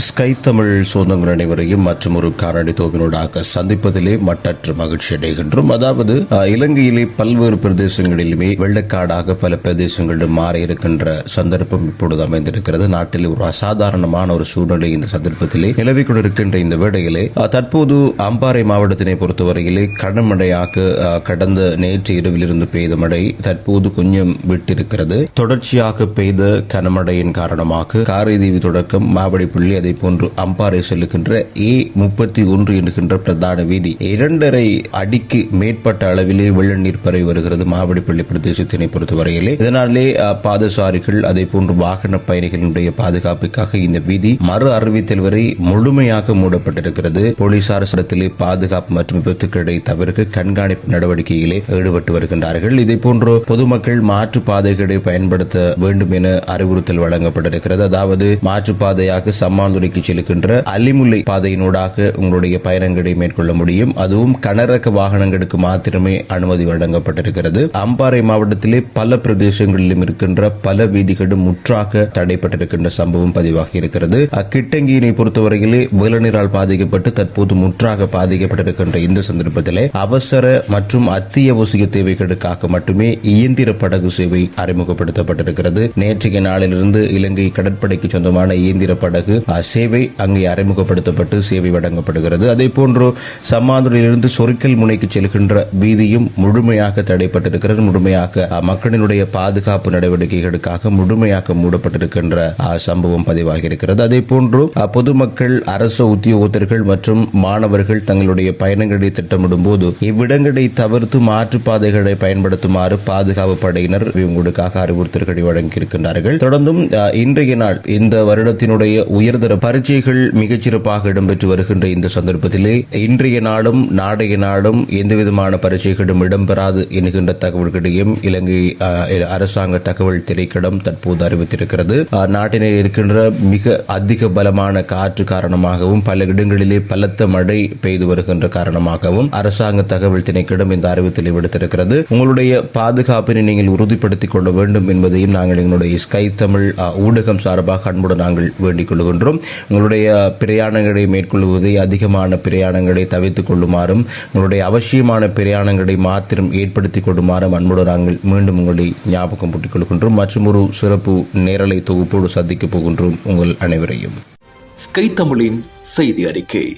Sky Tamil சொந்தங்கள் அனைவரையும் மற்றும் ஒரு காரணி தோவினூடாக சந்திப்பதிலே மட்டற்ற மகிழ்ச்சி அடைகின்றோம். அதாவது இலங்கையிலே பல்வேறு பிரதேசங்களிலுமே வெள்ளக்காடாக பல பிரதேசங்களிலும் மாறி இருக்கின்ற சந்தர்ப்பம் இப்பொழுது அமைந்திருக்கிறது. நாட்டில் ஒரு அசாதாரணமான ஒரு சூழ்நிலை இந்த சந்தர்ப்பத்திலே நிலவிக் கொண்டிருக்கின்ற இந்த வேளையிலே தற்போது அம்பாறை மாவட்டத்தினை பொறுத்தவரையிலே கனமழையாக கடந்த நேற்று இரவிலிருந்து பெய்த மழை தற்போது கொஞ்சம் விட்டிருக்கிறது. தொடர்ச்சியாக பெய்த கனமழையின் காரணமாக காரைதீவி தொடக்கம் மாவடி புள்ளி அதே போன்று அம்பாறை செல்லுகின்ற ஏ முப்பத்தி ஒன்று என்கின்ற பிரதான வீதி. இரண்டரை அடிக்கு மேற்பட்ட அளவிலே வெள்ள நீர் பரவி வருகிறது மாவடிப்பள்ளி பிரதேசத்தினை பொறுத்தவரையிலே. இதனாலே பாதசாரிகள் அதே போன்று வாகன பயணிகளினுடைய பாதுகாப்புக்காக இந்த வீதி மறு அறிவித்தல் வரை முழுமையாக மூடப்பட்டிருக்கிறது. போலீசார் சடத்திலே பாதுகாப்பு மற்றும் விபத்துக்களை தவிர்க்க கண்காணிப்பு நடவடிக்கையிலே ஈடுபட்டு வருகின்றார்கள். இதே போன்று பொதுமக்கள் மாற்று பாதைகளை பயன்படுத்த வேண்டும் என அறிவுறுத்தல் வழங்கப்பட்டிருக்கிறது. அதாவது மாற்றுப்பாதையாக சம்மாந்துறைக்கு செல்கின்ற அலிமுல்லை பாதையினூடாக உங்களுடைய பயணங்களை மேற்கொள்ள முடியும். அதுவும் கனரக வாகனங்களுக்கு மாத்திரமே அனுமதி வழங்கப்பட்டிருக்கிறது. அம்பாறை மாவட்டத்திலே பல பிரதேசங்களிலும் இருக்கின்ற பல வீதிகளும் முற்றாக தடைப்பட்டிருக்கின்ற சம்பவம் பதிவாகி இருக்கிறது. அக்கிட்டங்கியினை பொறுத்தவரையிலே வேலநீரால் பாதிக்கப்பட்டு தற்போது முற்றாக பாதிக்கப்பட்டிருக்கின்ற இந்த சந்தர்ப்பத்திலே அவசர மற்றும் அத்தியாவசிய தேவைகளுக்காக மட்டுமே இயந்திர படகு சேவை அறிமுகப்படுத்தப்பட்டிருக்கிறது. நேற்றைய நாளிலிருந்து இலங்கை கடற்படைக்கு சொந்தமான இயந்திர படகு சேவை அங்கே அறிமுகப்படுத்தப்பட்டு சேவை வழங்கப்படுகிறது. அதே போன்று சம்மாதுரையிலிருந்து சொரிக்கல் முனைக்கு செல்கின்ற வீதியும் முழுமையாக தடைப்பட்டிருக்கிறது. முழுமையாக மக்களினுடைய பாதுகாப்பு நடவடிக்கைகளுக்காக முழுமையாக மூடப்பட்டிருக்கின்ற சம்பவம் பதிவாகி இருக்கிறது அதே போன்று பொதுமக்கள் அரசு உத்தியோகத்தர்கள் மற்றும் மாணவர்கள் தங்களுடைய பயணங்களை திட்டமிடும் போது இவ்விடங்களை தவிர்த்து மாற்றுப்பாதைகளை பயன்படுத்துமாறு பாதுகாப்பு படையினர் இவங்களுக்காக அறிவுறுத்தல்களை வழங்கியிருக்கின்றார்கள். தொடர்ந்தும் இன்றைய நாள் இந்த வருடத்தினுடைய உயர்தர பரீட்சைகள் மிகச்சிறப்பாக இடம்பெற்று வருகின்ற இந்த சந்தர்ப்பத்திலே இன்றைய நாளும் நாடைய நாளும் எந்தவிதமான பரீட்சைகளும் இடம்பெறாது என்கின்ற தகவல்களையும் இலங்கை அரசாங்க தகவல் திரைக்கடம் தற்போது அறிவித்திருக்கிறது. அஹ், நாட்டினில் இருக்கின்ற மிக அதிக பலமான காற்று காரணமாகவும் பல இடங்களிலே பலத்த மழை பெய்து வருகின்ற காரணமாகவும் அரசாங்க தகவல் திணைக்கிடம் இந்த அறிவித்தலை விடுத்திருக்கிறது. உங்களுடைய பாதுகாப்பினை நீங்கள் உறுதிப்படுத்திக் கொள்ள வேண்டும் என்பதையும் நாங்கள் எங்களுடைய ஸ்கை தமிழ் ஊடகம் சார்பாக அன்புடன் நாங்கள் வேண்டிக் கொள்கின்றோம். உங்களுடைய பிரயாணங்களை மேற்கொள்வதை அதிகமான பிரயாணங்களை தவிர்த்துக் கொள்ளுமாறும் உங்களுடைய அவசியமான பிரயாணங்களை மாத்திரம் ஏற்படுத்திக் கொள்ளுமாறும் அன்போடு நாங்கள் மீண்டும் உங்களை ஞாபகம் பூட்டிக் கொள்கின்றோம் மற்றும் ஒரு சிறப்பு நேரலை தொகுப்போடு சந்திக்கப் போகின்றோம். உங்கள் அனைவரையும். ஸ்கை தமிழின் செய்தி அறிக்கை.